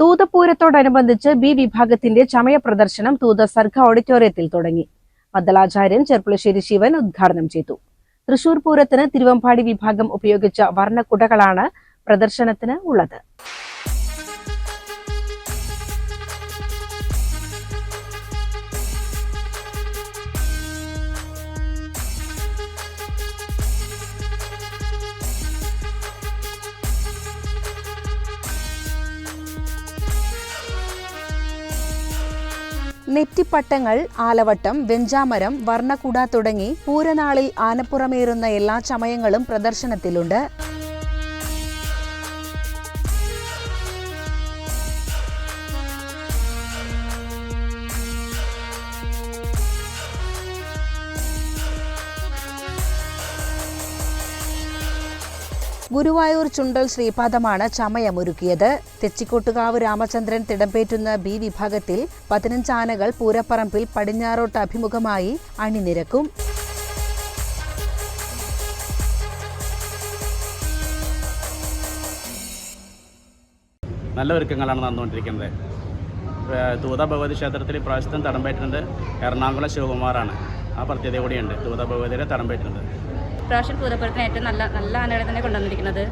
തൂതപൂരത്തോടനുബന്ധിച്ച് B വിഭാഗത്തിന്റെ ചമയ പ്രദർശനം തൂത സർഗ ഓഡിറ്റോറിയത്തിൽ തുടങ്ങി. മദ്ദളാചാര്യൻ ചെർപ്പുളശ്ശേരി ശിവൻ ഉദ്ഘാടനം ചെയ്തു. തൃശൂർ പൂരത്തിന് തിരുവമ്പാടി വിഭാഗം ഉപയോഗിച്ച വർണക്കുടകളാണ് പ്രദർശനത്തിന് ഉള്ളത്. നെറ്റിപ്പട്ടങ്ങൾ ആലവട്ടം വെഞ്ചാമരം വർണക്കുട തുടങ്ങി പൂരനാളിൽ ആനപ്പുറമേറുന്ന എല്ലാ ചമയങ്ങളും പ്രദർശനത്തിലുണ്ട്. ഗുരുവായൂർ ചുണ്ടൽ ശ്രീപാദമാണ് ചമയമൊരുക്കിയത്. തെച്ചിക്കോട്ടുകാവ് രാമചന്ദ്രൻ തിടമ്പേറ്റുന്ന ബി വിഭാഗത്തിൽ പതിനഞ്ച് ആനകൾ പൂരപ്പറമ്പിൽ പടിഞ്ഞാറോട്ട് അഭിമുഖമായി അണിനിരക്കും. നല്ല ഒരുക്കങ്ങളാണ് നടന്നുകൊണ്ടിരിക്കുന്നത്. തൂത ഭഗവതി ക്ഷേത്രത്തിൽ ഇപ്രാവശ്യത്തും തടംപേറ്റുന്നത് എറണാകുളം ശിവകുമാറാണ്. ആ പ്രത്യേകത കൂടിയുണ്ട്. തൂത ഭഗവതിയുടെ തടംപേറ്റുന്നത് പ്രാവശ്യം പൂരപ്പുരത്തിന് ഏറ്റവും നല്ല നല്ല ആനകളെ തന്നെ കൊണ്ടുവന്നിരിക്കുന്നത്.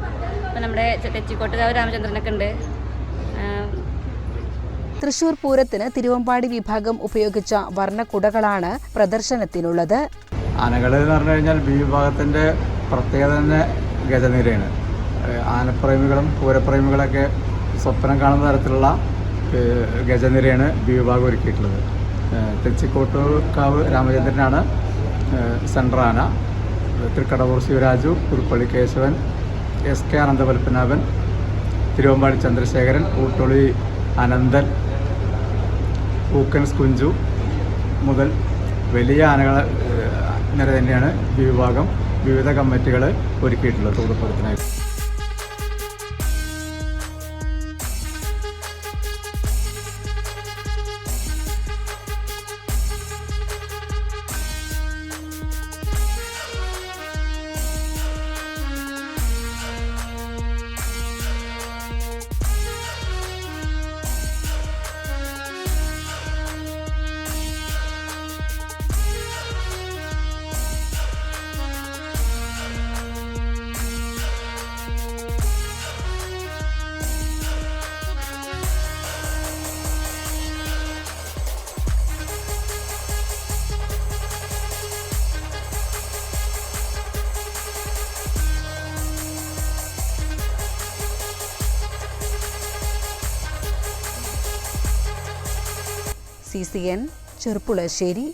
ഇപ്പം നമ്മുടെ തെച്ചിക്കോട്ടുകാവ് രാമചന്ദ്രനൊക്കെ ഉണ്ട്. തൃശൂർ പൂരത്തിന് തിരുവമ്പാടി വിഭാഗം ഉപയോഗിച്ച വർണക്കുടകളാണ് പ്രദർശനത്തിനുള്ളത്. ആനകൾ എന്ന് പറഞ്ഞു കഴിഞ്ഞാൽ ബി വിഭാഗത്തിന്റെ പ്രത്യേകത തന്നെ ഗജനിരയാണ്. ആനപ്രേമികളും പൂരപ്രേമികളൊക്കെ സ്വപ്നം കാണുന്ന തരത്തിലുള്ള ഗജനിരയാണ് ബി വിഭാഗം ഒരുക്കിയിട്ടുള്ളത്. തെച്ചിക്കോട്ടുകാവ് രാമചന്ദ്രനാണ് ആന തൃക്കടവൂർ ശിവരാജു പുതുപ്പള്ളി കേശവൻ എസ് കെ അനന്തപത്മനാഭൻ തിരുവമ്പാടി ചന്ദ്രശേഖരൻ ഊട്ടൊളി അനന്തൻ പൂക്കൻസ് കുഞ്ചു മുതൽ വലിയ ആനകൾ നിര തന്നെയാണ് വിഭാഗം. വിവിധ കമ്മിറ്റികൾ ഒരുക്കിയിട്ടുള്ളത്. തൂതപ്പുറത്തിനായി സി സി എൻ ചെറുപ്പുളശ്ശേരി